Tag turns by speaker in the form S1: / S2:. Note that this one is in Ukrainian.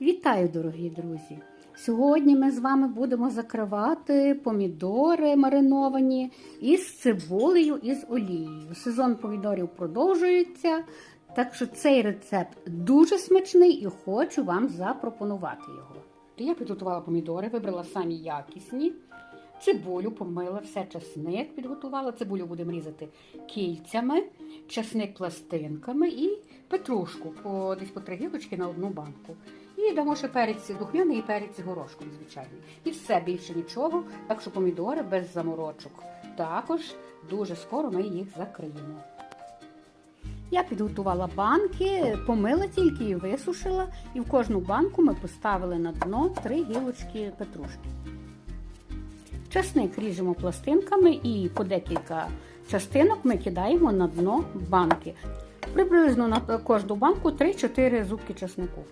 S1: Вітаю, дорогі друзі! Сьогодні ми з вами будемо закривати помідори мариновані із цибулею і з олією. Сезон помідорів продовжується, так що цей рецепт дуже смачний і хочу вам запропонувати його. Я підготувала помідори, вибрала самі якісні. Цибулю помила, все часник підготувала. Цибулю будемо різати кільцями, часник пластинками і петрушку по десь по три гілочки на одну банку. І дамо ще перець духмяний і перець горошком, звичайний. І все більше нічого. Так що помідори без заморочок. Також дуже скоро ми їх закриємо. Я підготувала банки, помила тільки і висушила, і в кожну банку ми поставили на дно три гілочки петрушки. Часник ріжемо пластинками і по декілька частинок ми кидаємо на дно банки. Приблизно на кожну банку 3-4 зубки часнику.